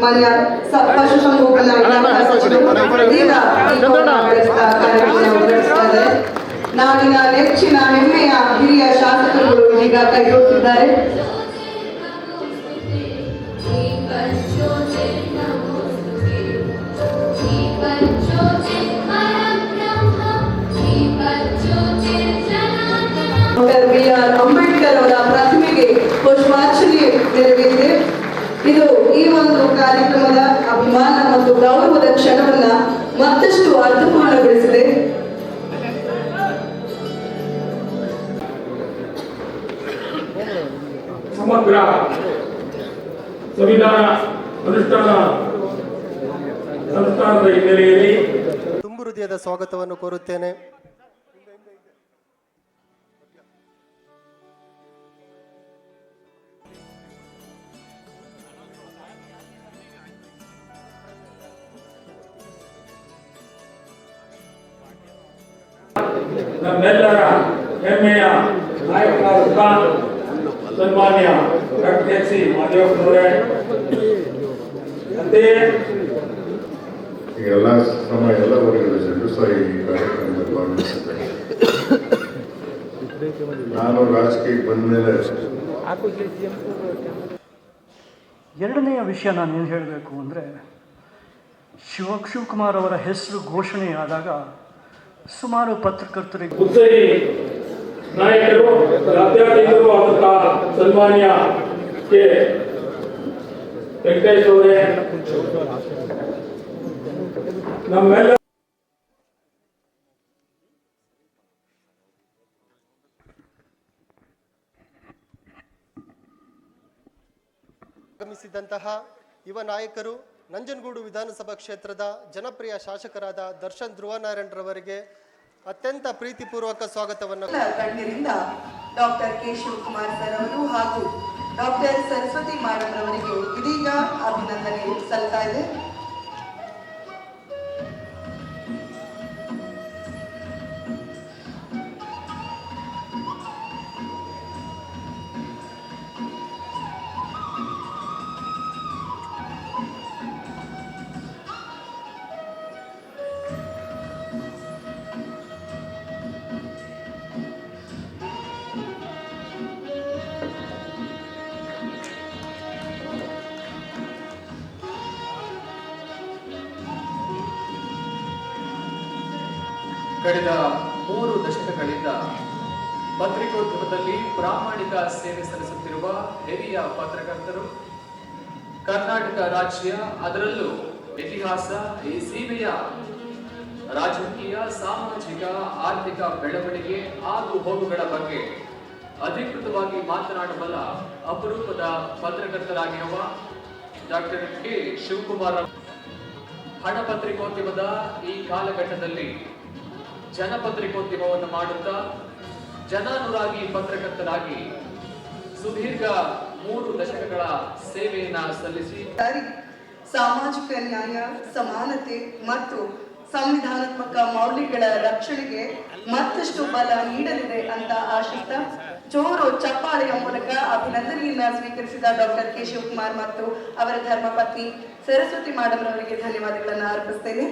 ಮಾನ್ಯ ಸ- ಪಶುಸಂಗೋಪನಾ ಇಲಾಖಾ ಸಚಿವರು ಇದೀಗ ಈ ಕೋಣ ಬೆಳೆಸಿದ ಕಾರ್ಯಕ್ರಮವನ್ನು ನಡೆಸ್ತಾರೆ ನಾಡಿನ ನೆಚ್ಚಿನ ಹೆಮ್ಮೆಯ ಹಿರಿಯ ಶಾಸಕರುಗಳು ಇದೀಗ ಕೈಗೊಳ್ಳುತ್ತಿದ್ದಾರೆ ಡಾಕ್ಟರ್ ಬಿ ಆರ್ ಅಂಬೇಡ್ಕರ್ ಅವರ ಪ್ರತಿಮೆಗೆ ಪುಷ್ಪಾರ್ಚನೆ ನೆರವೇರಿದೆ ಇದು ಈ ಒಂದು ಕಾರ್ಯಕ್ರಮದ ಅಭಿಮಾನ ಮತ್ತು ಗೌರವದ ಕ್ಷಣವನ್ನ ಮತ್ತಷ್ಟು ಅರ್ಥಪೂರ್ಣಗೊಳಿಸಿದೆ. ಸಮಗ್ರ ಸಂವಿಧಾನ ಅನುಷ್ಠಾನ ಸಂಸ್ಥಾನದ ಹಿನ್ನೆಲೆಯಲ್ಲಿ ತುಂಬು ಹೃದಯದ ಸ್ವಾಗತವನ್ನು ಕೋರುತ್ತೇನೆ. ನಮ್ಮೆಲ್ಲರ ಹೆಮ್ಮೆಯ ನಾಯಕರಾದಂಥ ಸನ್ಮಾನ್ಯ ಡಾಕ್ಟರ್ ಎಚ್ ಸಿ ಮಾದೇವಪ್ಪನವರೇ ಅಂತೆಯೇ ಎಲ್ಲ ನಮ್ಮ ಎಲ್ಲ ವರ್ಗದ ಜನರು ಸಹ ಈ ಕಾರ್ಯಕ್ರಮದಲ್ಲಿ ಭಾಗವಹಿಸಿದ್ದಾರೆ ನಾನು ರಾಜಕೀಯಕ್ಕೆ ಬಂದ ಮೇಲೆ ಎರಡನೆಯ ವಿಷಯ ನಾನು ಏನು ಹೇಳಬೇಕು ಅಂದರೆ ಶಿವ ಶಿವಕುಮಾರ್ ಅವರ ಹೆಸರು ಘೋಷಣೆ ಆದಾಗ ಸುಮಾರು ಪತ್ರಕರ್ತರಿಗೆ. ಉತ್ತರಿ ನಾಯಕರು ರಾಜ್ಯಾಧ್ಯಕ್ಷರು ಆದಂತಹ ಸನ್ಮಾನ್ಯ ಕೆ. ವೆಂಕಟೇಶ್ ಅವರೇ ನಮ್ಮೆಲ್ಲ ಆಗಮಿಸಿದಂತಹ ಯುವ ನಾಯಕರು ನಂಜನಗೂಡು ವಿಧಾನಸಭಾ ಕ್ಷೇತ್ರದ ಜನಪ್ರಿಯ ಶಾಸಕರಾದ ದರ್ಶನ್ ಧ್ರುವನಾರಾಯಣರವರಿಗೆ ಅತ್ಯಂತ ಪ್ರೀತಿಪೂರ್ವಕ ಸ್ವಾಗತವನ್ನು ಗಣ್ಯರಿಂದ ಡಾಕ್ಟರ್ ಕೆ ಶಿವಕುಮಾರ್ ಸರ್ ಅವರು ಹಾಗೂ ಡಾಕ್ಟರ್ ಸರಸ್ವತಿ ಮೇಡಮ್ ಇದೀಗ ಅಭಿನಂದನೆ ಸಲ್ತಾ ಇದೆ. ಕಳೆದ ಮೂರು ದಶಕಗಳಿಂದ ಪತ್ರಿಕೋದ್ಯಮದಲ್ಲಿ ಪ್ರಾಮಾಣಿಕ ಸೇವೆ ಸಲ್ಲಿಸುತ್ತಿರುವ ಹಿರಿಯ ಪತ್ರಕರ್ತರು, ಕರ್ನಾಟಕ ರಾಜ್ಯ, ಅದರಲ್ಲೂ ಇತಿಹಾಸ, ಈ ಸೇವೆಯ ರಾಜಕೀಯ, ಸಾಮಾಜಿಕ, ಆರ್ಥಿಕ ಬೆಳವಣಿಗೆ ಹಾಗೂ ಹೋಗುಗಳ ಬಗ್ಗೆ ಅಧಿಕೃತವಾಗಿ ಮಾತನಾಡಬಲ್ಲ ಅಪರೂಪದ ಪತ್ರಕರ್ತರಾಗಿರುವ ಡಾಕ್ಟರ್ ಕೆ. ಶಿವಕುಮಾರ್ ಹಣ ಪತ್ರಿಕೋದ್ಯಮದ ಈ ಕಾಲಘಟ್ಟದಲ್ಲಿ ಜನಪತ್ರಿಕೋದ್ಯಮವನ್ನು ಮಾಡುತ್ತಾ ಜನಾನುರಾಗಿ ಪತ್ರಕರ್ತರಾಗಿ ಸುದೀರ್ಘ ಮೂರು ದಶಕಗಳ ಸೇವೆಯನ್ನ ಸಲ್ಲಿಸಿ. ಸಾಮಾಜಿಕ ನ್ಯಾಯ, ಸಮಾನತೆ ಮತ್ತು ಸಂವಿಧಾನಾತ್ಮಕ ಮೌಲ್ಯಗಳ ರಕ್ಷಣೆಗೆ ಮತ್ತಷ್ಟು ಬಲ ನೀಡಲಿದೆ ಅಂತ ಆಶಿಸ್ತ ಜೋರು ಚಪ್ಪಾಳೆಯ ಮೂಲಕ ಅಭಿನಂದನೆಯನ್ನ ಸ್ವೀಕರಿಸಿದ ಡಾಕ್ಟರ್ ಕೆ ಶಿವಕುಮಾರ್ ಮತ್ತು ಅವರ ಧರ್ಮಪತ್ನಿ ಸರಸ್ವತಿ ಮಾಡಮ್ರವರಿಗೆ ಧನ್ಯವಾದಗಳನ್ನ ಅರ್ಪಿಸ್ತೇನೆ.